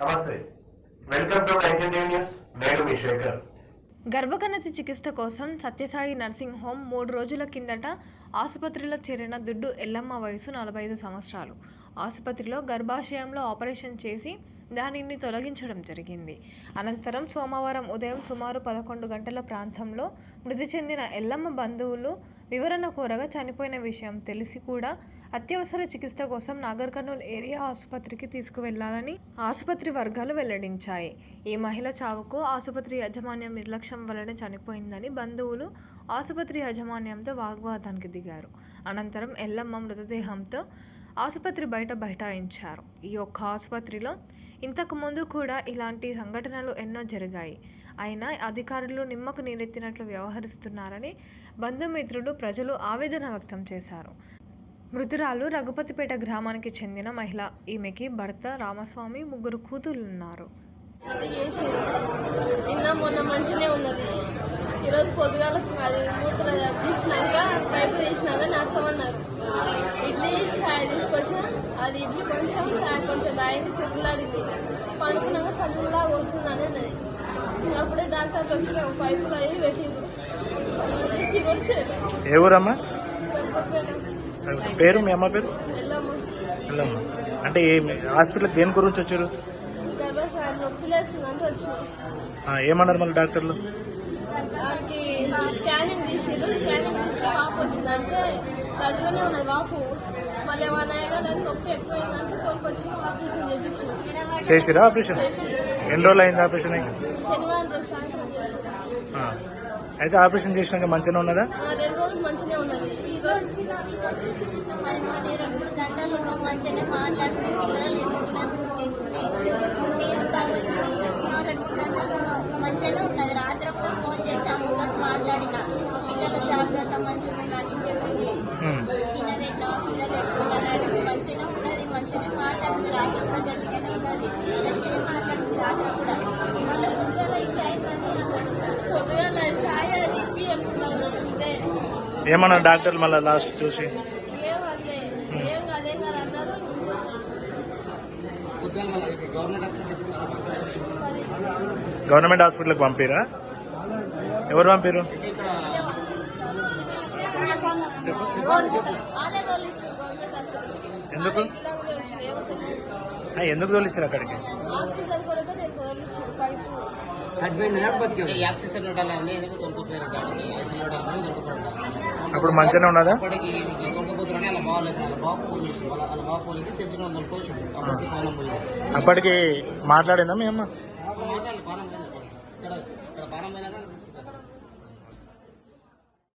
నమస్తే. Welcome to news. నేను మీ శేఖర్. గర్భకణతి చికిత్స కోసం సత్యసాయి నర్సింగ్ హోమ్ మూడు రోజుల కిందట ఆసుపత్రిలో చేరిన దుడ్డు ఎల్లమ్మ వయసు నలభై ఐదు సంవత్సరాలు. ఆసుపత్రిలో గర్భాశయంలో ఆపరేషన్ చేసి దానిని తొలగించడం జరిగింది. అనంతరం సోమవారం ఉదయం సుమారు పదకొండు గంటల ప్రాంతంలో మృతి చెందిన ఎల్లమ్మ బంధువులు వివరణ కోరగా చనిపోయిన విషయం తెలిసి కూడా అత్యవసర చికిత్స కోసం నాగర్ కర్నూల్ ఏరియా ఆసుపత్రికి తీసుకువెళ్ళాలని ఆసుపత్రి వర్గాలు వెల్లడించాయి. ఈ మహిళ చావుకు ఆసుపత్రి యాజమాన్యం నిర్లక్ష్యం వల్లనే చనిపోయిందని బంధువులు ఆసుపత్రి యాజమాన్యంతో వాగ్వాదానికి దిగారు. అనంతరం ఎల్లమ్మ మృతదేహంతో ఆసుపత్రి బయట బైఠాయించారు. ఈ యొక్క ఆసుపత్రిలో ఇంతకుముందు కూడా ఇలాంటి సంఘటనలు ఎన్నో జరిగాయి. అయినా అధికారులు నిమ్మకు నీరెత్తినట్లు వ్యవహరిస్తున్నారని బంధుమిత్రులు ప్రజలు ఆవేదన వ్యక్తం చేశారు. మృతురాలు రఘుపతిపేట గ్రామానికి చెందిన మహిళ. ఈమెకి భర్త రామస్వామి ముగ్గురు కూతురులున్నారు. నిన్న మొన్న మంచిగానే ఉన్నది. ఈరోజు పొద్దుగాల అది మూత్ర తీసినాక పైపు తీసినాక నడసమన్నారు ఇడ్లీ ఛాయ్ తీసుకొచ్చిన. అది ఇడ్లీ కొంచెం ఛాయ్ కొంచెం తాగింది తిరుగులాడింది పండుకున్నాక సల్లాగా వస్తుంది అనేది. అప్పుడే డాక్టర్ వచ్చిన పైపులు అవి వచ్చారు ఏ ఊరమ్మా? పేరు మీ అమ్మ పేరు? అంటే ఏ హాస్పిటల్కి దేని గురించి వచ్చారు? గర్భసారి నొప్పి లేస్తుందంటే వచ్చినాం. ఆ, ఏమన్నారు మళ్ళీ డాక్టర్లు? దానికి స్కానింగ్ తీసిరు స్కానింగ్ తీస్తే వాపు వచ్చిందంటే లడ్డుగానే ఉన్నది వాపు. మళ్ళీ ఏమన్నా నొప్పి ఎక్కువైందంటే తోలుకొచ్చి ఆపరేషన్ చేపించారు చేసిరా ఆపరేషన్? ఎన్ని రోజులు అయింది ఆపరేషన్ శనివారం రోజు సాయంత్రం. అయితే ఆపరేషన్ చేసినాక మంచిగా ఉన్నదా? ఆ, రెండు రోజులు మంచిగానే ఉన్నది. ఈ రోజు రెండు గంటలు మంచిగానే మాట్లాడుకుని పిల్లలు నేను బాగా చూసిన రెండు గంటలు మంచిగానే ఉన్నది. రాత్రి కూడా ఫోన్ చేసి అమ్మతో మాట్లాడిన. పిల్లలు జాగ్రత్త మంచిగా ఉండాలని చెప్పింది పిల్లలు మంచిగానే ఉన్నది మంచిగానే మాట్లాడింది రాత్రి కూడా గట్టిగానే ఉన్నది. మంచిగానే మాట్లాడింది రాత్రి కూడా. మళ్ళీ పొద్దున ఇంకా అయిపోయింది. పొద్దుగాల ఛాయ్ అది ఇప్పి ఎప్పుడు తాగుతుంటే ఏమన్నారు డాక్టర్లు మళ్ళీ లాస్ట్ చూసి? ఏం అనలే ఏం కాదేం కాదు అన్నారు. గవర్నమెంట్ హాస్పిటల్కి పంపిరా? ఎవరు పంపిరు గవర్నమెంట్ ఎందుకు? ఎందుకు తోలిచ్చారు అక్కడికి? అప్పుడు మంచిగానే ఉన్నదా? అప్పటికి మాట్లాడిందా మీ అమ్మ? ఇక్కడ ఇక్కడ పానం పోయినాక